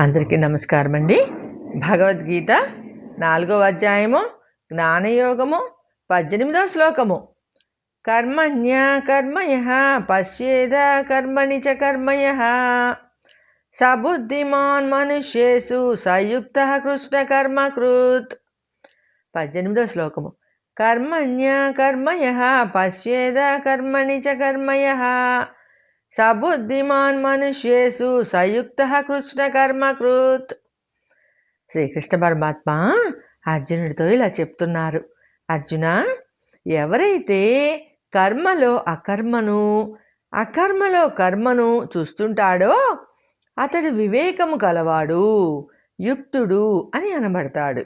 అందరికీ నమస్కారం అండి భగవద్గీత నాలుగవ అధ్యాయము జ్ఞానయోగము పద్దెనిమిదవ శ్లోకము. కర్మణ్య కర్మయ పశ్యేద కర్మణి చ కర్మయ. సబుద్ధిమాన్ మనుష్యేషు సయుక్త కృష్ణ కర్మకృత్. పద్దెనిమిదవ శ్లోకము. కర్మణ్య కర్మయ పశ్యేద కర్మణి చ కర్మయ. సబుద్ధిమాన్ మనుష్యేసు సయుక్త కృష్ణ కర్మకృత్. శ్రీకృష్ణ పరమాత్మ అర్జునుడితో ఇలా చెప్తున్నారు. అర్జున ఎవరైతే కర్మలో అకర్మను అకర్మలో కర్మను చూస్తుంటాడో అతడు వివేకము కలవాడు యుక్తుడు అని అనబడతాడు.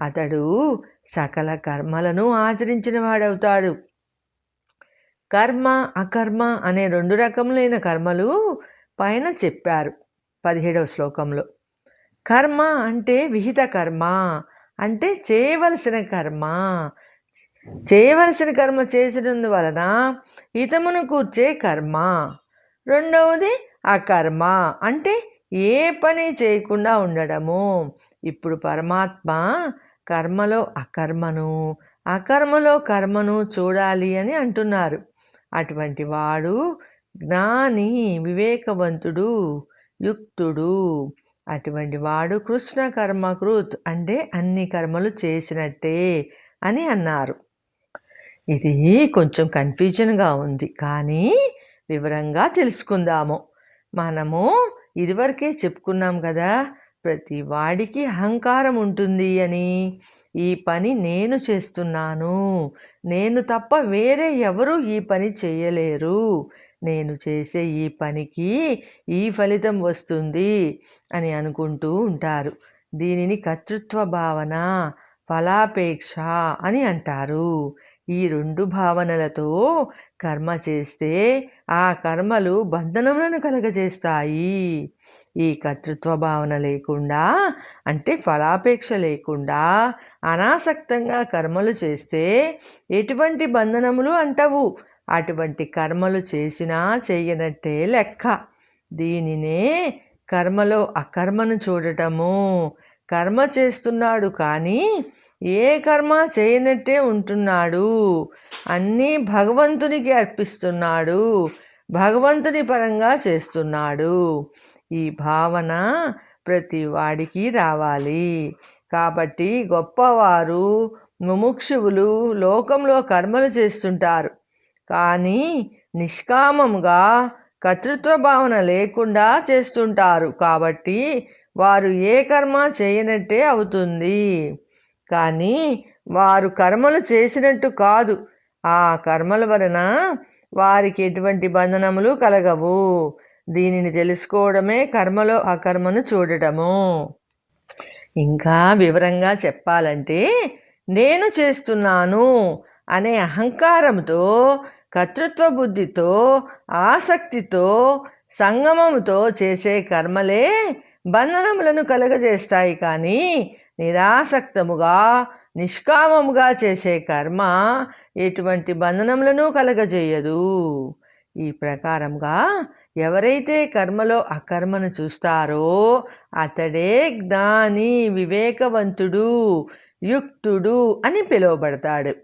అతడు సకల కర్మలను ఆచరించిన వాడవుతాడు. కర్మ అకర్మ అనే రెండు రకములైన కర్మలు పైన చెప్పారు పదిహేడవ శ్లోకంలో. కర్మ అంటే విహిత కర్మ అంటే చేయవలసిన కర్మ. చేయవలసిన కర్మ చేసినందువలన హితమును కూర్చే కర్మ. రెండవది అకర్మ అంటే ఏ పని చేయకుండా ఉండడము. ఇప్పుడు పరమాత్మ కర్మలో అకర్మను అకర్మలో కర్మను చూడాలి అని అంటున్నారు. అటువంటి వాడు జ్ఞాని వివేకవంతుడు యుక్తుడు. అటువంటి వాడు కృష్ణ కర్మకృత్ అంటే అన్ని కర్మలు చేసినట్టే అని అన్నారు. ఇది కొంచెం కన్ఫ్యూజన్గా ఉంది కానీ వివరంగా తెలుసుకుందాము. మనము ఇదివరకే చెప్పుకున్నాం కదా ప్రతి వాడికి అహంకారం ఉంటుంది అని. ఈ పని నేను చేస్తున్నాను. నేను తప్ప వేరే ఎవరు ఈ పని చేయలేరు. నేను చేసే ఈ పనికి ఈ ఫలితం వస్తుంది అని అనుకుంటూ ఉంటారు. దీనిని కర్తృత్వ భావన ఫలాపేక్ష అని అంటారు. ఈ రెండు భావనలతో కర్మ చేస్తే ఆ కర్మలు బంధనములను కలగజేస్తాయి. ఈ కర్తృత్వ భావన లేకుండా అంటే ఫలాపేక్ష లేకుండా అనాసక్తంగా కర్మలు చేస్తే ఎటువంటి బంధనములు అంటవు. అటువంటి కర్మలు చేసినా చేయనట్టే లెక్క. దీనినే కర్మలో అకర్మను చూడటము. కర్మ చేస్తున్నాడు కానీ ఏ కర్మ చేయనట్టే ఉంటున్నాడు. అన్నీ భగవంతునికి అర్పిస్తున్నాడు. భగవంతుని పరంగా చేస్తున్నాడు. ఈ భావన ప్రతి వాడికి రావాలి. కాబట్టి గొప్పవారు ముముక్షువులు లోకంలో కర్మలు చేస్తుంటారు. కానీ నిష్కామంగా కర్తృత్వ భావన లేకుండా చేస్తుంటారు. కాబట్టి వారు ఏ కర్మ చేయనట్టే అవుతుంది. కానీ వారు కర్మలు చేసినట్టు కాదు. ఆ కర్మల వలన వారికి ఎటువంటి బంధనములు కలగవు. దీనిని తెలుసుకోవడమే కర్మలో అకర్మను చూడటము. ఇంకా వివరంగా చెప్పాలంటే నేను చేస్తున్నాను అనే అహంకారంతో కర్తృత్వ బుద్ధితో ఆసక్తితో సంగమముతో చేసే కర్మలే బంధనములను కలగజేస్తాయి కానీ నిరాసక్తముగా నిష్కామముగా చేసే కర్మ ఎటువంటి బంధనములను కలగజేయదు. ఈ ప్రకారంగా ఎవరైతే కర్మలో అకర్మను చూస్తారో అతడే జ్ఞాని వివేకవంతుడు యుక్తుడు అని పిలువబడతాడు.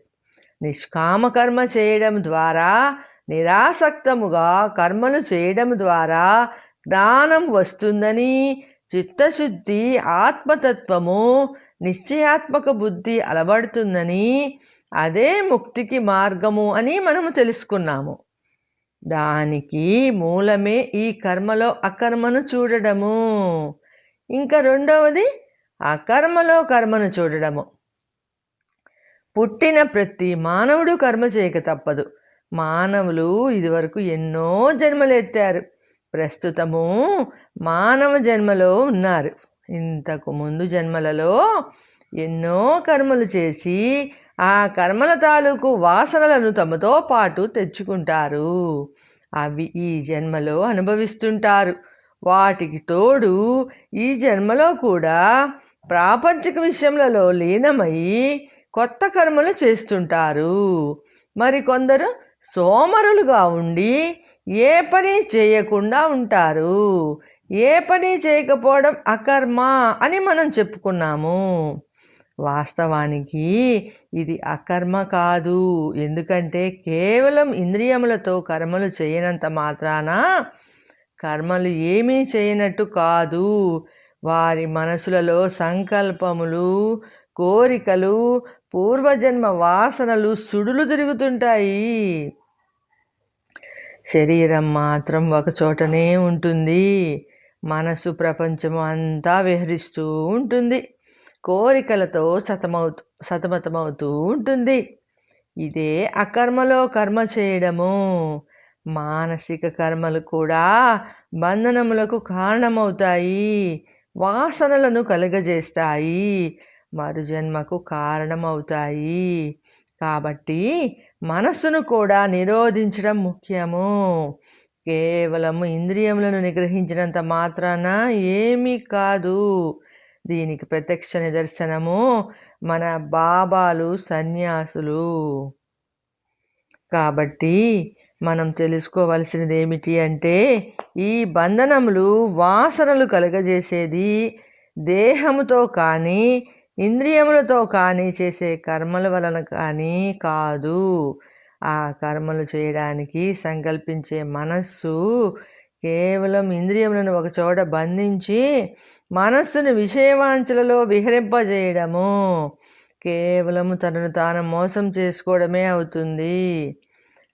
నిష్కామకర్మ చేయడం ద్వారా నిరాసక్తముగా కర్మలు చేయడం ద్వారా జ్ఞానం వస్తుందని చిత్తశుద్ధి ఆత్మతత్వము నిశ్చయాత్మక బుద్ధి అలవడుతుందని అదే ముక్తికి మార్గము అని మనము తెలుసుకున్నాము. దానికి మూలమే ఈ కర్మలో అకర్మను చూడడము. ఇంకా రెండవది అకర్మలో కర్మను చూడడము. పుట్టిన ప్రతి మానవుడు కర్మ చేయక తప్పదు. మానవులు ఇదివరకు ఎన్నో జన్మలు ఎత్తారు. ప్రస్తుతము మానవ జన్మలో ఉన్నారు. ఇంతకు ముందు జన్మలలో ఎన్నో కర్మలు చేసి ఆ కర్మల తాలూకు వాసనలను తమతో పాటు తెచ్చుకుంటారు. అవి ఈ జన్మలో అనుభవిస్తుంటారు. వాటికి తోడు ఈ జన్మలో కూడా ప్రాపంచిక విషయములలో లీనమై కొత్త కర్మలు చేస్తుంటారు. మరికొందరు సోమరులుగా ఉండి ఏ పని చేయకుండా ఉంటారు. ఏ పని చేయకపోవడం అకర్మ అని మనం చెప్పుకున్నాము. వాస్తవానికి ఇది అకర్మ కాదు. ఎందుకంటే కేవలం ఇంద్రియములతో కర్మలు చేయనంత మాత్రాన కర్మలు ఏమీ చేయనట్టు కాదు. వారి మనసులలో సంకల్పములు కోరికలు పూర్వజన్మ వాసనలు సుడులు తిరుగుతుంటాయి. శరీరం మాత్రం ఒకచోటనే ఉంటుంది. మనసు ప్రపంచం అంతా విహరిస్తూ ఉంటుంది. కోరికలతో సతమవుతూ సతమతమవుతూ ఉంటుంది. ఇదే అకర్మలో కర్మ చేయడము. మానసిక కర్మలు కూడా బంధనములకు కారణమవుతాయి. వాసనలను కలుగజేస్తాయి. మరుజన్మకు కారణమవుతాయి. కాబట్టి మనస్సును కూడా నిరోధించడం ముఖ్యము. కేవలం ఇంద్రియములను నిగ్రహించినంత మాత్రాన ఏమీ కాదు. దీనికి ప్రత్యక్ష నిదర్శనము మన బాబాలు సన్యాసులు. కాబట్టి మనం తెలుసుకోవలసినది ఏమిటి అంటే ఈ బంధనములు వాసనలు కలుగజేసేది దేహముతో కానీ ఇంద్రియములతో కానీ చేసే కర్మల వలన కానీ కాదు. ఆ కర్మలు చేయడానికి సంకల్పించే మనస్సు కేవలం ఇంద్రియములను ఒకచోట బంధించి మనస్సును విషయవాంఛలలో విహరింపజేయడము. కేవలము తనను తాను మోసం చేసుకోవడమే అవుతుంది.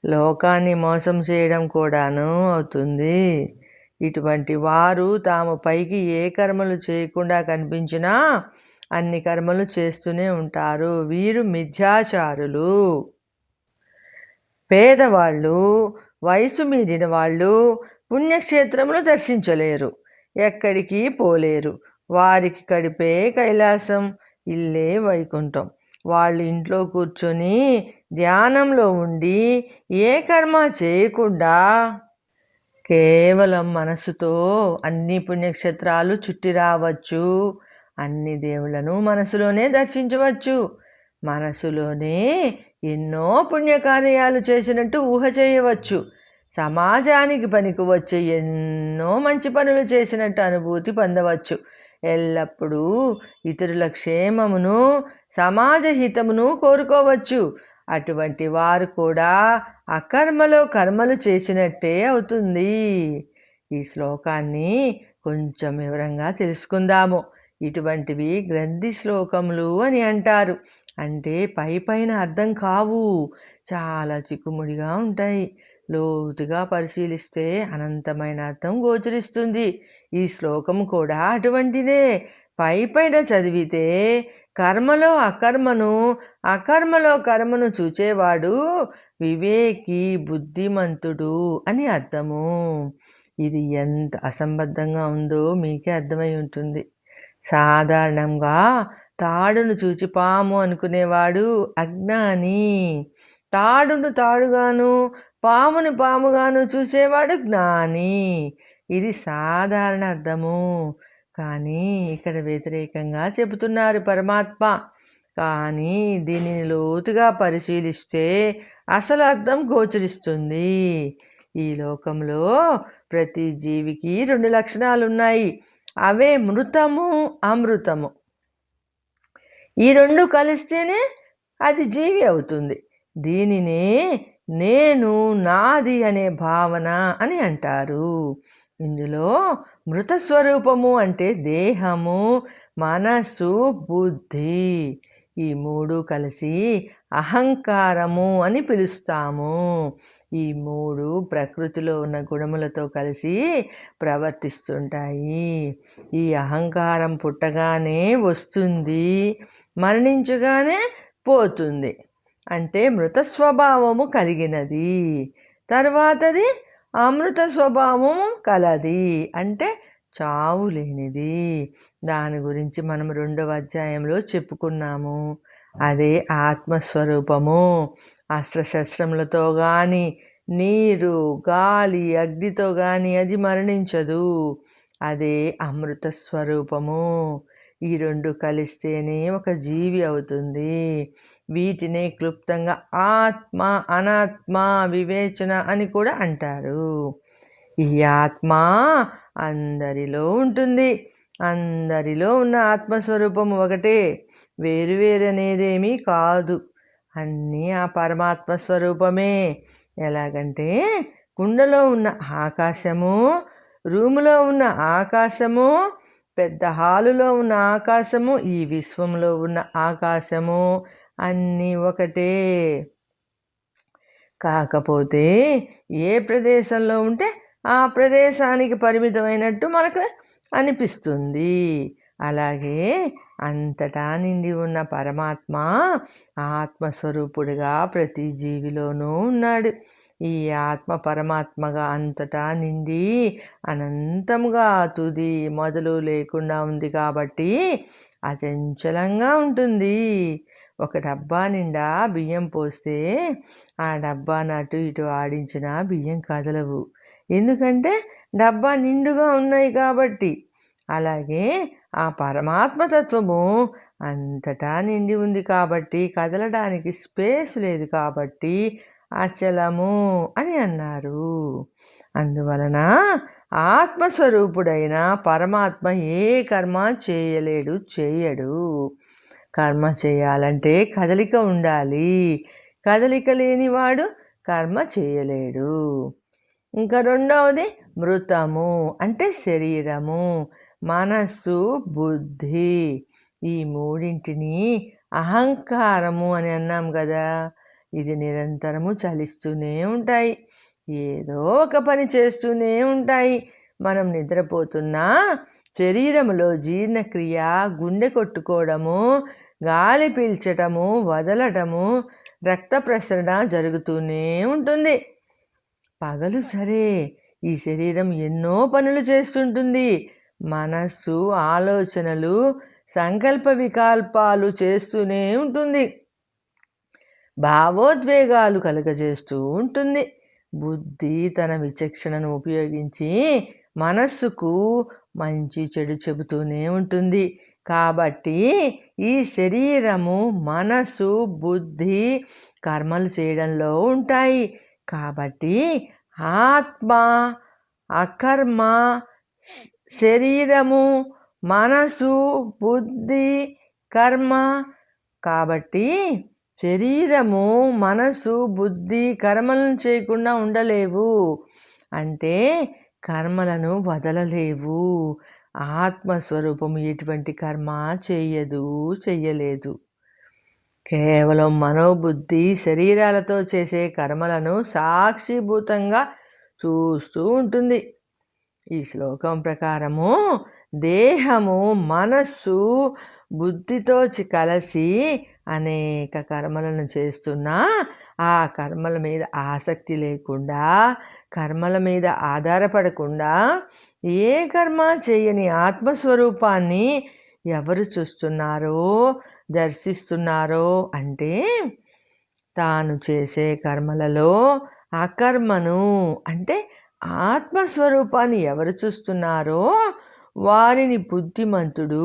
లోకాన్ని మోసం చేయడం కూడాను అవుతుంది. ఇటువంటి వారు తాము పైకి ఏ కర్మలు చేయకుండా కనిపించినా అన్ని కర్మలు చేస్తూనే ఉంటారు. వీరు మిథ్యాచారులు. పేదవాళ్ళు వయసు మీదిన వాళ్ళు పుణ్యక్షేత్రములు దర్శించలేరు. ఎక్కడికి పోలేరు. వారికి కడిపే కైలాసం ఇల్లే వైకుంఠం. వాళ్ళు ఇంట్లో కూర్చొని ధ్యానంలో ఉండి ఏ కర్మ చేయకుండా కేవలం మనసుతో అన్ని పుణ్యక్షేత్రాలు చుట్టి రావచ్చు. అన్ని దేవులను మనసులోనే దర్శించవచ్చు. మనసులోనే ఎన్నో పుణ్యకార్యాలు చేసినట్టు ఊహ చేయవచ్చు. సమాజానికి పనికి వచ్చే ఎన్నో మంచి పనులు చేసినట్టు అనుభూతి పొందవచ్చు. ఎల్లప్పుడూ ఇతరుల క్షేమమును సమాజ హితమును కోరుకోవచ్చు. అటువంటి వారు కూడా అకర్మలో కర్మలు చేసినట్టే అవుతుంది. ఈ శ్లోకాన్ని కొంచెం వివరంగా తెలుసుకుందాము. ఇటువంటివి గ్రంథి శ్లోకములు అని అంటారు. అంటే పై పైన అర్థం కావు. చాలా చిక్కుముడిగా ఉంటాయి. లోతుగా పరిశీలిస్తే అనంతమైన అర్థం గోచరిస్తుంది. ఈ శ్లోకం కూడా అటువంటిదే. పై పైన చదివితే కర్మలో అకర్మను అకర్మలో కర్మను చూచేవాడు వివేకి బుద్ధిమంతుడు అని అర్థము. ఇది ఎంత అసంబద్ధంగా ఉందో మీకే అర్థమై ఉంటుంది. సాధారణంగా తాడును చూచి పాము అనుకునేవాడు అజ్ఞాని. తాడును తాడుగాను పాముని పాముగాను చూసేవాడు జ్ఞాని. ఇది సాధారణ అర్థము. కానీ ఇక్కడ వ్యతిరేకంగా చెబుతున్నారు పరమాత్మ. కానీ దీనిని లోతుగా పరిశీలిస్తే అసలు అర్థం గోచరిస్తుంది. ఈ లోకంలో ప్రతి జీవికి రెండు లక్షణాలు ఉన్నాయి అవే మృతము అమృతము. ఈ రెండు కలిస్తేనే అది జీవి అవుతుంది. దీనినే నేను నాది అనే భావన అని అంటారు. ఇందులో మృత స్వరూపము అంటే దేహము మనస్సు బుద్ధి. ఈ మూడు కలిసి అహంకారము అని పిలుస్తాము. ఈ మూడు ప్రకృతిలో ఉన్న గుణములతో కలిసి ప్రవర్తిస్తుంటాయి. ఈ అహంకారం పుట్టగానే వస్తుంది మరణించగానే పోతుంది. అంటే మృత స్వభావము కలిగినది. తర్వాతది అమృత స్వభావము కలది. అంటే చావు లేనిది. దాని గురించి మనం రెండవ అధ్యాయంలో చెప్పుకున్నాము. అదే ఆత్మస్వరూపము. అస్త్రశస్త్రములతో కానీ నీరు గాలి అగ్నితో కానీ అది మరణించదు. అదే అమృత స్వరూపము. ఈ రెండు కలిస్తేనే ఒక జీవి అవుతుంది. వీటినే క్లుప్తంగా ఆత్మ అనాత్మ వివేచన అని కూడా అంటారు. ఈ ఆత్మ అందరిలో ఉంటుంది. అందరిలో ఉన్న ఆత్మస్వరూపం ఒకటే. వేరు అనేదేమీ కాదు. అన్నీ ఆ పరమాత్మ స్వరూపమే. ఎలాగంటే కుండలో ఉన్న ఆకాశము రూములో ఉన్న ఆకాశము పెద్ద హాలులో ఉన్న ఆకాశము ఈ విశ్వంలో ఉన్న ఆకాశము అన్నీ ఒకటే. కాకపోతే ఏ ప్రదేశంలో ఉంటే ఆ ప్రదేశానికి పరిమితమైనట్టు మనకు అనిపిస్తుంది. అలాగే అంతటా నిండి ఉన్న పరమాత్మ ఆత్మస్వరూపుడిగా ప్రతి జీవిలోనూ ఉన్నాడు. ఈ ఆత్మ పరమాత్మగా అంతటా నిండి అనంతముగా తుది మొదలు లేకుండా ఉంది కాబట్టి అచంచలంగా ఉంటుంది. ఒక డబ్బా నిండా బియ్యం పోస్తే ఆ డబ్బాను అటు ఇటు ఆడించిన బియ్యం కదలవు. ఎందుకంటే డబ్బా నిండుగా ఉన్నాయి కాబట్టి. అలాగే ఆ పరమాత్మతత్వము అంతటా నిండి ఉంది కాబట్టి కదలడానికి స్పేస్ లేదు కాబట్టి అచలము అని అన్నారు. అందువలన ఆత్మస్వరూపుడైన పరమాత్మ ఏ కర్మ చేయలేడు చేయడు. కర్మ చేయాలంటే కదలిక ఉండాలి. కదలిక లేనివాడు కర్మ చేయలేడు. ఇంకా రెండవది మృతము అంటే శరీరము. మనస్సు బుద్ధి ఈ మూడింటిని అహంకారము అని అన్నాం కదా. ఇది నిరంతరము చలిస్తూనే ఉంటాయి. ఏదో ఒక పని చేస్తూనే ఉంటాయి. మనం నిద్రపోతున్నా శరీరంలో జీర్ణక్రియ గుండె కొట్టుకోవడము గాలి పీల్చటము వదలటము రక్త ప్రసరణ జరుగుతూనే ఉంటుంది. పగలు సరే ఈ శరీరం ఎన్నో పనులు చేస్తుంటుంది. మనస్సు ఆలోచనలు సంకల్ప వికల్పాలు చేస్తూనే ఉంటుంది. భావోద్వేగాలు కలుగజేస్తూ ఉంటుంది. బుద్ధి తన విచక్షణను ఉపయోగించి మనస్సుకు మంచి చెడు చెబుతూనే ఉంటుంది. కాబట్టి ఈ శరీరము మనసు బుద్ధి కర్మలు చేయడంలో ఉంటాయి. కాబట్టి ఆత్మ అకర్మ శరీరము మనసు బుద్ధి కర్మ. కాబట్టి శరీరము మనసు బుద్ధి కర్మలను చేయకుండా ఉండలేవు. అంటే కర్మలను వదలలేవు. ఆత్మస్వరూపము ఎటువంటి కర్మ చేయదు చెయ్యలేదు. కేవలం మనోబుద్ధి శరీరాలతో చేసే కర్మలను సాక్షిభూతంగా చూస్తూ ఉంటుంది. ఈ శ్లోకం ప్రకారము దేహము మనస్సు బుద్ధితో కలిసి అనేక కర్మలను చేస్తున్నా ఆ కర్మల మీద ఆసక్తి లేకుండా కర్మల మీద ఆధారపడకుండా ఏ కర్మ చేయని ఆత్మస్వరూపాన్ని ఎవరు చూస్తున్నారో దర్శిస్తున్నారో అంటే తాను చేసే కర్మలలో ఆ కర్మను అంటే ఆత్మస్వరూపాన్ని ఎవరు చూస్తున్నారో వారిని బుద్ధిమంతుడు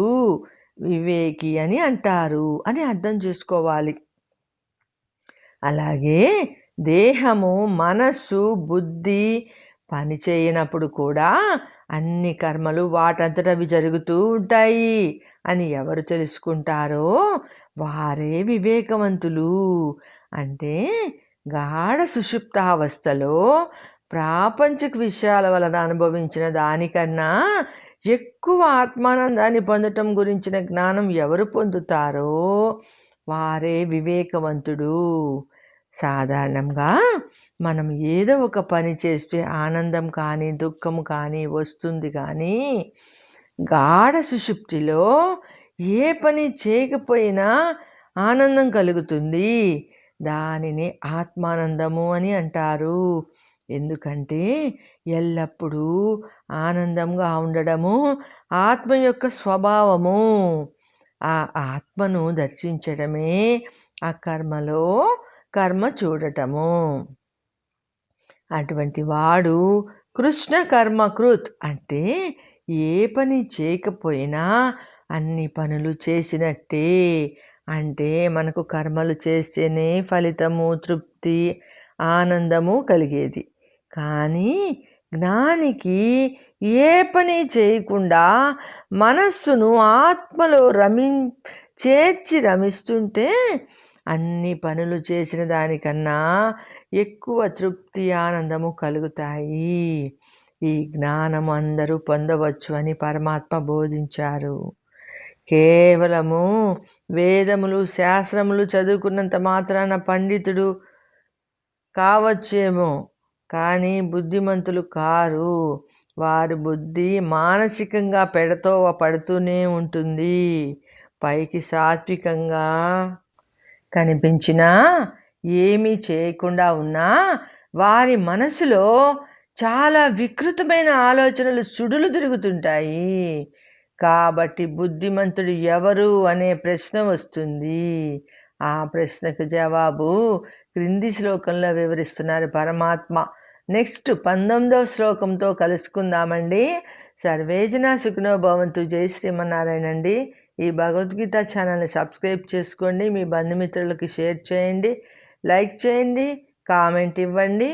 వివేకి అని అంటారు అని అర్థం చేసుకోవాలి. అలాగే దేహము మనస్సు బుద్ధి పనిచేయనప్పుడు కూడా అన్ని కర్మలు వాటంతటవి జరుగుతూ ఉంటాయి అని ఎవరు తెలుసుకుంటారో వారే వివేకవంతులు. అంటే గాఢ సుషుప్తావస్థలో ప్రాపంచిక విషయాల వలన అనుభవించిన దానికన్నా ఎక్కువ ఆత్మానందాన్ని పొందటం గురించిన జ్ఞానం ఎవరు పొందుతారో వారే వివేకవంతుడు. సాధారణంగా మనం ఏదో ఒక పని చేస్తే ఆనందం కానీ దుఃఖం కానీ వస్తుంది కానీ గాఢ సుషుప్తిలో ఏ పని చేయకపోయినా ఆనందం కలుగుతుంది. దానిని ఆత్మానందము అని అంటారు. ఎందుకంటే ఎల్లప్పుడూ ఆనందంగా ఉండడము ఆత్మ యొక్క స్వభావము. ఆ ఆత్మను దర్శించడమే ఆ కర్మలో కర్మ చూడటము. అటువంటి వాడు కృష్ణ కర్మకృత్ అంటే ఏ పని చేయకపోయినా అన్ని పనులు చేసినట్టే. అంటే మనకు కర్మలు చేస్తేనే ఫలితము తృప్తి ఆనందము కలిగేది. కానీ జ్ఞానికి ఏ పని చేయకుండా మనస్సును ఆత్మలో రమి చేర్చి రమిస్తుంటే అన్ని పనులు చేసిన దానికన్నా ఎక్కువ తృప్తి ఆనందము కలుగుతాయి. ఈ జ్ఞానము అందరూ పొందవచ్చు అని పరమాత్మ బోధించారు. కేవలము వేదములు శాస్త్రములు చదువుకున్నంత మాత్రాన పండితుడు కావచ్చేమో కానీ బుద్ధిమంతులు కారు. వారి బుద్ధి మానసికంగా పెడతో పడుతూనే ఉంటుంది. పైకి సాత్వికంగా కనిపించినా ఏమీ చేయకుండా ఉన్నా వారి మనసులో చాలా వికృతమైన ఆలోచనలు సుడులు తిరుగుతుంటాయి. కాబట్టి బుద్ధిమంతుడు ఎవరు అనే ప్రశ్న వస్తుంది. ఆ ప్రశ్నకు జవాబు క్రింది శ్లోకంలో వివరిస్తున్నారు పరమాత్మ. నెక్స్ట్ పంతొమ్మిదవ శ్లోకంతో కలుసుకుందామండి. సర్వేజన సుఖనో భవంతు. జై శ్రీమన్నారాయణ అండి ఈ భగవద్గీత ఛానల్ని సబ్స్క్రైబ్ చేసుకోండి. మీ బంధుమిత్రులకి షేర్ చేయండి. లైక్ చేయండి. కామెంట్ ఇవ్వండి.